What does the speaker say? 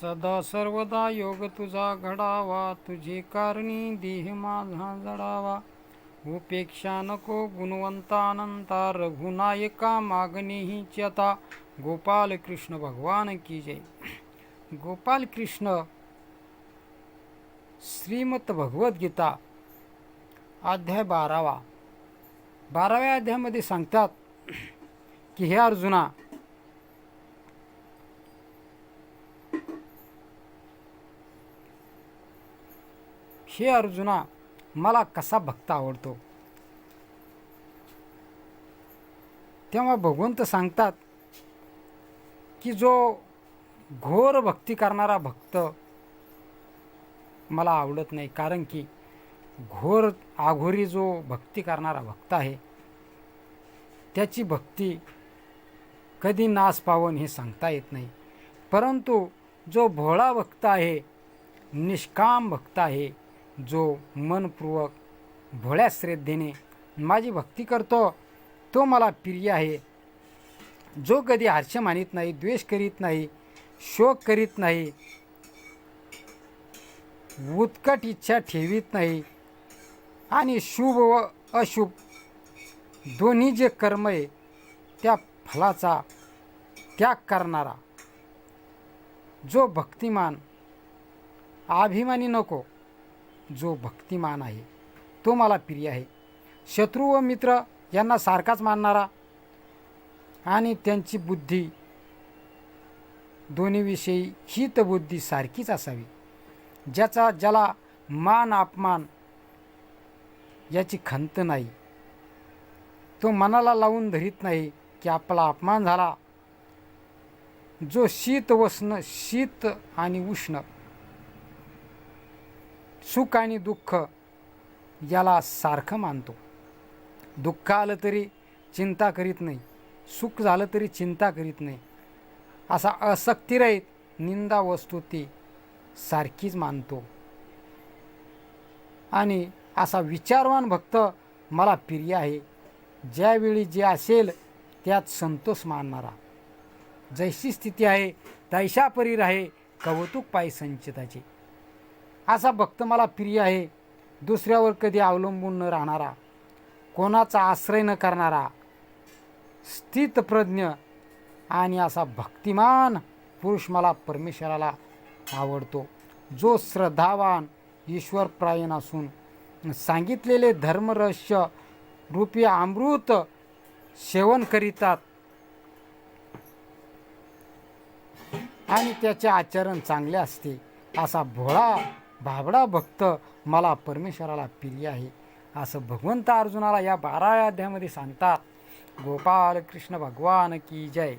सदा सर्वदा योग तुझा घडावा तुझे कारणी देह माझा जडावा. उपेक्षा नको गुणवंतानंता रघुनायका मागणी चता गोपाल कृष्ण भगवान की जय. गोपाल कृष्ण श्रीमत भगवद्गीता अध्याय बारावा. बाराव्या अध्यायामध्ये सांगतात की हे अर्जुना हे अर्जुना मला कसा भक्त आवडतो? तेव्हा भगवंत सांगतात की जो घोर भक्ती करणारा भक्त मला आवडत नाही कारण की घोर आघोरी जो भक्ती करणारा भक्त आहे त्याची भक्ती कधी नाश पावन हे सांगता येत नाही. परंतु जो भोळा भक्त आहे निष्काम भक्त आहे जो मनपूर्वक भोळ्या श्रद्धेने माझी भक्ती करतो तो मला प्रिय आहे. जो कधी हर्ष मानित नाही द्वेष करीत नाही शोक करीत नाही उत्कट इच्छा ठेवीत नाही आणि शुभ व अशुभ दोन्ही जे कर्म आहे त्या फलाचा त्याग करणारा. जो भक्तिमान अभिमानी नको जो भक्तिमान आहे तो मला प्रिय आहे. शत्रू व मित्र यांना सारखाच मानणारा आणि त्यांची बुद्धी दोन्हीविषयी हितबुद्धी सारखीच असावी. ज्याचा ज्याला मान अपमान याची खंत नाही. तो मनाला लावून धरीत नाही की आपला अपमान झाला. जो शीत वसन शीत आणि उष्ण सुख आणि दुःख याला सारखं मानतो. दुःख आलं तरी चिंता करीत नाही. सुख झालं तरी चिंता करीत नाही. असा असक्तिरहित निंदा वस्तू ती सारखीच मानतो. आणि असा विचारवान भक्त मला प्रिय आहे. ज्यावेळी जे असेल त्यात संतोष मानणारा. जैशी स्थिती आहे तैशा परी राहे कौतुक पायी संचिताची. असा भक्त मला प्रिय आहे. दुसऱ्यावर कधी अवलंबून न राहणारा कोणाचा आश्रय न करणारा स्थितप्रज्ञ आणि असा भक्तिमान पुरुष मला परमेश्वराला आवडतो. जो श्रद्धावान ईश्वरप्रायण असून सांगितलेले धर्मरहस्य रूपी अमृत सेवन करीतात आणि त्याचे आचरण चांगले असते असा भोळा भाबडा भक्त मला परमेश्वराला प्रिय आहे. असं भगवंत अर्जुनाला या बाराव्या अध्यायामध्ये सांगतात गोपाल कृष्ण भगवान की जय.